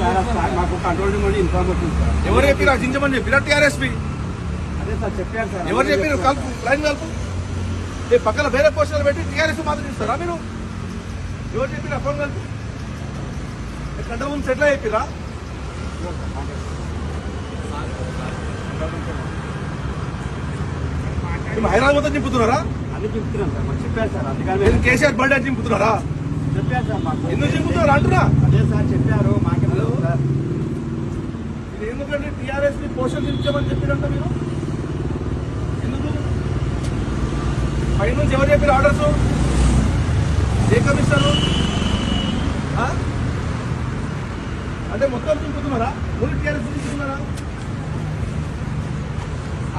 Sir మాకు control room sir. ఎవరు చెప్పిరా చించమని చెప్పిరా టీఆర్ఎస్పీ? అదే సార్ చెప్పారు సార్. ఎవరు చెప్పారు కలుపు లైన్ కలుపు. ఏ పక్కన వేరే పోస్టర్లు పెట్టి టీఆర్ఎస్ మాత్రం ఇస్తారా మీరు? ఎవరు చెప్పిరా ఫోన్ కలుపు. కంట్రోల్ రూమ్ సెటిల్ చెప్పిరా హైదరాబాద్ మొత్తం చింపుతున్నారా? అన్ని చెప్తున్నాం సార్ మాకు చెప్పారు సార్ అందుకని కేసీఆర్ బర్త్డే చింపుతున్నారా? చెప్పారు సార్ మాకు. ఎందుకు చింపుతున్నారు? అంటున్నా. అదే సార్ చెప్పారు మాకే తెలుసు సార్ ఇది టీఆర్ఎస్ని పోషించమని చించమని మీరు? ఎందుకు? పైనుంచి ఎవరు చెప్పారు ఆర్డర్స్? ఏ కమిషనర్? అంటే మొత్తం చింపుతున్నారా ఓన్లీ టీఆర్ఎస్ చింపుతున్నారా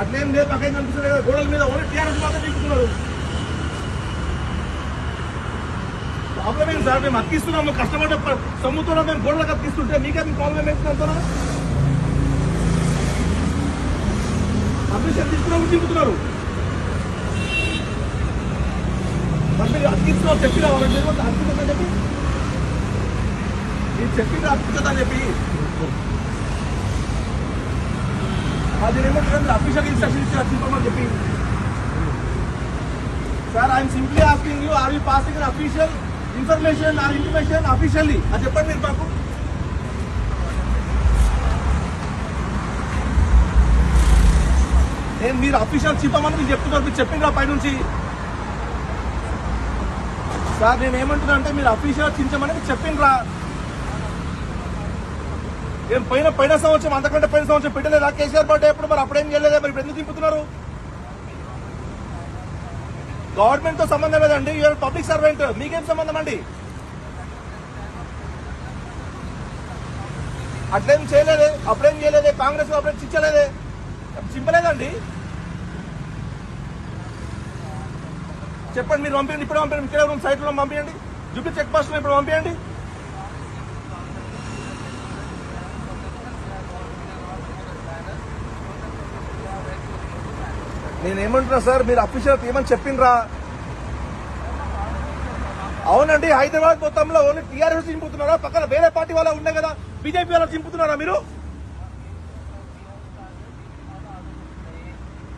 అట్లేం లేదు పక్కన కనిపిస్తుంది కదా గోడల మీద ఓన్లీ టీఆర్ఎస్ మాత్రం చింపుతున్నారు ప్రాబ్లం ఏంటి సార్? మేము అతికిస్తున్నాము కష్టపడ్డ ప- సొమ్ముతో మేము గోడలకు అతికిస్తుంటే మీకే మీ ప్రాబ్లం ఏంటి ఏంటంటారా పర్మిషన్ తీసుకున్నాము చింపుతున్నారు మరి అతికిస్తున్నావు చెప్పినా వాళ్ళకి అతికిందని చెప్పి. నేను చెప్పింది అతికిందని చెప్పి. అది ఏమంటారు అఫీషియల్ ఇన్స్ట్రక్షన్ ఇచ్చి చింపమని చెప్పి. Sir I'm simply asking you are you passing official information or information officially అది చెప్పండి మీరు మాకు. మీరు అఫీషియల్ చెప్పమని మీరు చెప్తున్నారు మీరు చెప్పిండ్రా పైనుంచి? సార్ నేను ఏమంటున్నా అంటే మీరు అఫీషియల్ చించమని మీరు చెప్పిండ్రా. ఏం పైన పైన సంవత్సరం అంతకంటే పైన సంవత్సరం పెట్టలేదా? కేసీఆర్ పార్టీ ఎప్పుడు మరి అప్పుడేం చేయలేదా? మరి ఇప్పుడు ఎందుకు దింపుతున్నారు గవర్నమెంట్తో సంబంధం లేదండి యూఆర్ పబ్లిక్ సర్వెంట్. మీకేం సంబంధం అండి? అట్లేం చేయలేదే అప్పుడేం చేయలేదే? కాంగ్రెస్ అప్పుడేం చించలేదే? చింపలేదండి. చెప్పండి మీరు పంపించండి ఇప్పుడు పంపించండి ఇక్కడ ఉన్న సైట్లో పంపించండి జుబ్లీ చెక్ పోస్ట్లో ఇప్పుడు పంపించండి నేనేమంటున్నా సార్ మీరు అఫీషియల్ ఏమని చెప్పిండ్రా? అవునండి హైదరాబాద్ మొత్తంలో ఓన్లీ టీఆర్ఎస్ చింపుతున్నారా? పక్కన వేరే పార్టీ వాళ్ళ ఉండే కదా బీజేపీ వాళ్ళు చింపుతున్నారా మీరు?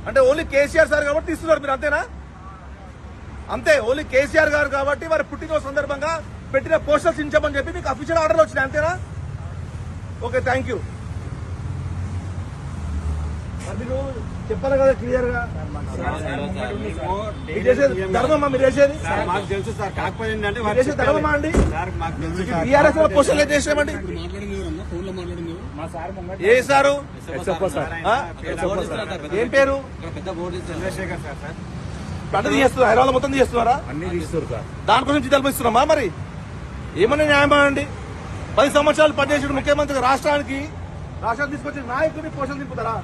అంటే ఓన్లీ కేసీఆర్ సార్ కాబట్టి ఇస్తున్నారు మీరు అంతేనా? అంతే ఓన్లీ కేసీఆర్ గారు కాబట్టి వారి పుట్టినరోజు సందర్భంగా పెట్టిన పోస్టర్స్ ఇచ్చామని చెప్పి మీకు అఫీషియల్ ఆర్డర్ వచ్చినాయి అంతేనా? ఓకే థ్యాంక్ యూ మరి చెప్పాలి కదా క్లియర్గా. మీరు చేసేది ధర్మమ్మా మీరు చేసేది? సార్ మాకు తెలుసు సార్ కాకపోతే ఏంటంటే మీరు చేసేది ధర్మమ్మా అండి? సార్ మాకు తెలుసు సార్ టీఆర్ఎస్లో పోస్టర్లు ఏం చేసామండి సారు పేరు? Chandrashekhar sir sir. పంట తీస్తున్నారు హైదరాబాద్ మొత్తం తీస్తున్నారా? అన్ని తీస్తారు సార్. దానికోసం జీతాలు ఇస్తున్నామా మరి? ఏమన్నా న్యాయమా అండి? పది సంవత్సరాలు పనిచేసిన ముఖ్యమంత్రి రాష్ట్రానికి రాష్ట్రాన్ని తీసుకొచ్చిన నాయకుడిని పోషణ దింపుతారా